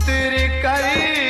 ਕੁਦਰਤ ਕਰੀ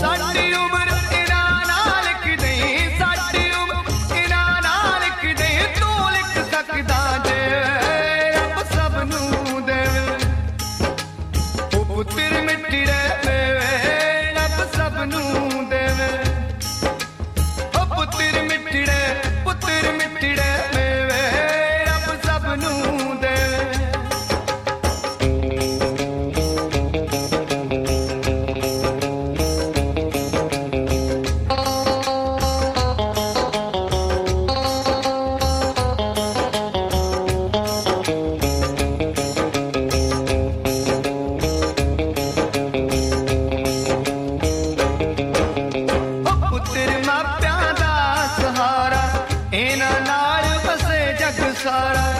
সারা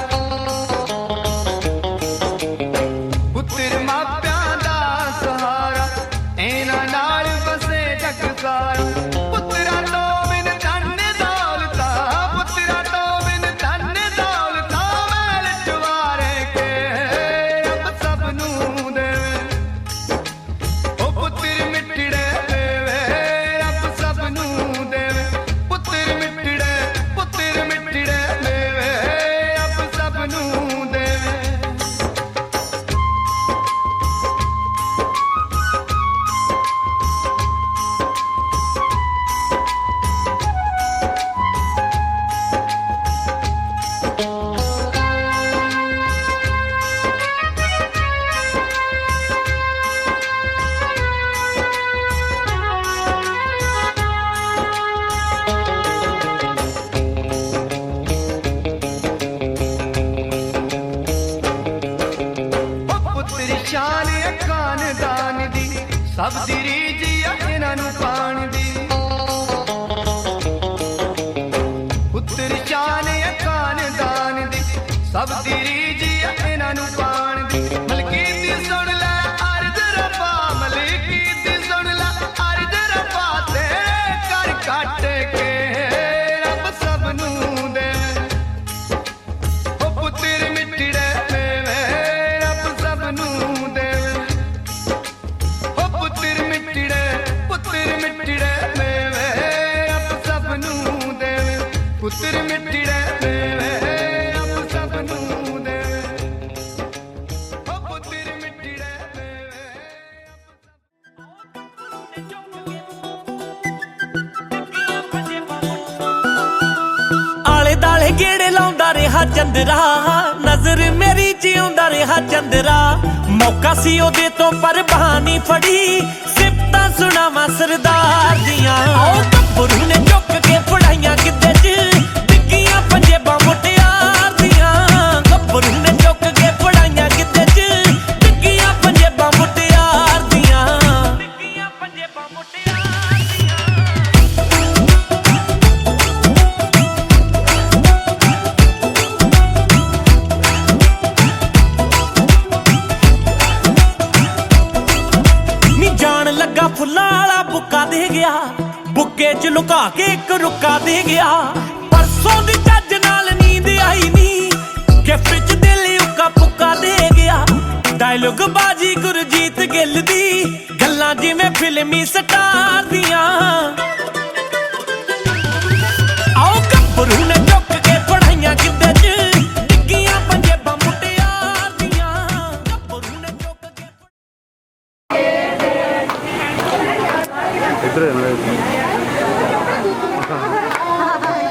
ਚੰਦਰਾ। ਨਜ਼ਰ ਮੇਰੀ ਜਿਉਂਦਾ ਰਿਹਾ ਚੰਦਰਾ। ਮੌਕਾ ਸੀ ਉਹਦੇ ਤੋਂ ਪਰ ਬਹਾਨੀ ਫੜੀ। ਸਿਫਤਾਂ ਸੁਣਾਵਾ ਸਰਦਾਰ ਦੀਆਂ। ਲੱਗਾ ਫੁੱਲਾਂ ਵਾਲਾ ਬੁੱਕਾ ਦੇ ਗਿਆ। ਬੁੱਕੇ 'ਚ ਲੁਕਾ ਕੇ ਇੱਕ ਰੁਕਾ ਦੇ ਗਿਆ। ਪਰਸੋਂ ਦੀ ਚੱਜ ਨਾਲ ਨੀਂਦ ਆਈ ਨਹੀਂ ਕਿਫੇ 'ਚ ਦਿਲ ਉੱਕਾ ਪੁੱਕਾ ਦੇ ਗਿਆ। ਡਾਇਲੋਗ ਬਾਜੀ ਗੁਰਜੀਤ ਗਿੱਲ ਦੀ। ਗੱਲਾਂ ਜਿਵੇਂ ਫਿਲਮੀ ਸਟਾਰ ਦੀਆਂ।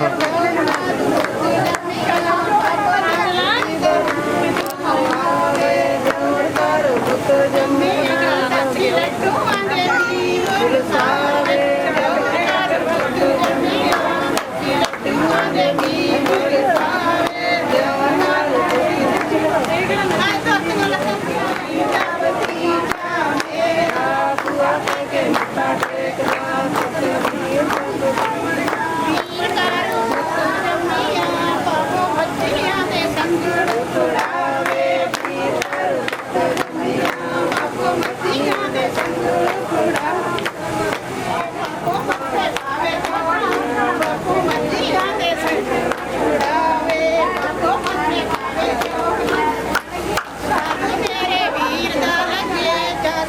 Thank you.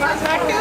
not to